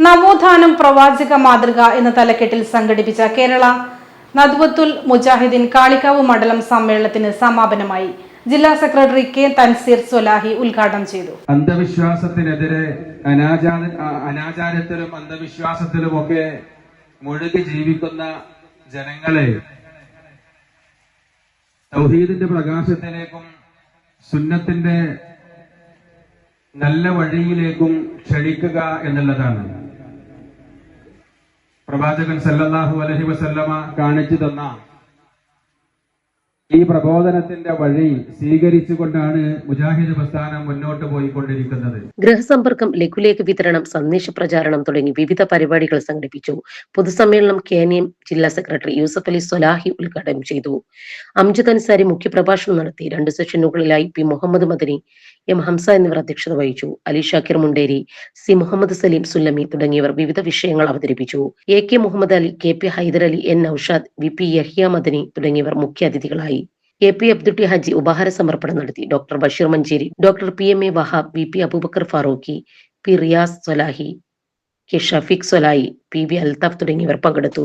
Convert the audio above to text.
നവോത്ഥാനം പ്രവാചക മാതൃക എന്ന തലക്കെട്ടിൽ സംഘടിപ്പിച്ച കേരള നദ്വത്തുൽ മുജാഹിദ്ദീൻ കാളിക്കാവ് മണ്ഡലം സമ്മേളനത്തിന് സമാപനമായി ജില്ലാ സെക്രട്ടറി കെ തൻസീർ സൊലാഹി ഉദ്ഘാടനം ചെയ്തു. അന്ധവിശ്വാസത്തിനെതിരെ അനാചാര അന്ധവിശ്വാസത്തിലും ഒക്കെ മുഴുകി ജീവിക്കുന്ന ജനങ്ങളെ തൗഹീദിന്റെ പ്രകാശത്തിലേക്കും സുന്നത്തിന്റെ നല്ല വഴിയിലേക്കും ക്ഷണിക്കുക എന്നുള്ളതാണ്. പ്രവാചകൻ സല്ലല്ലാഹു അലഹി വസല്ലമ കാണിച്ചു തന്ന ഈ പ്രബോധനത്തിന്റെ വഴി സ്വീകരിച്ചുകൊണ്ടാണ് മുജാഹിദ് പ്രസ്ഥാനം മുന്നോട്ട് പോയിക്കൊണ്ടിരിക്കുന്നത്. ഗൃഹസമ്പർക്കം ലഘുലേഖ വിതരണം സന്ദേശ പ്രചാരണം തുടങ്ങി വിവിധ പരിപാടികൾ സംഘടിപ്പിച്ചു. പൊതുസമ്മേളനം കെ എൻ എം ജില്ലാ സെക്രട്ടറി യൂസഫ് അലി സൊലാഹി ഉദ്ഘാടനം ചെയ്തു. അംജദ് അൻസാരി മുഖ്യപ്രഭാഷണം നടത്തി. രണ്ട് സെഷനുകളിലായി പി മുഹമ്മദ് മദനി എം ഹംസ എന്നിവർ അധ്യക്ഷത വഹിച്ചു. അലി ഷാക്കിർ മുണ്ടേരി സി മുഹമ്മദ് സലീം സുല്ലമി തുടങ്ങിയവർ വിവിധ വിഷയങ്ങൾ അവതരിപ്പിച്ചു. A K Muhammad Ali K P Haider Ali N Noushad V P Yahya Madani തുടങ്ങിയവർ മുഖ്യാതിഥികളായി. എ പി അബ്ദുട്ടി ഹജി ഉപഹാര സമർപ്പണം നടത്തി. Doctor Basheer Manjeri doctor P M A Wahab V P Abubacker Farooqi P Riyas Swalahi K Shafeeq Solai P V Althaf തുടങ്ങിയവർ പങ്കെടുത്തു.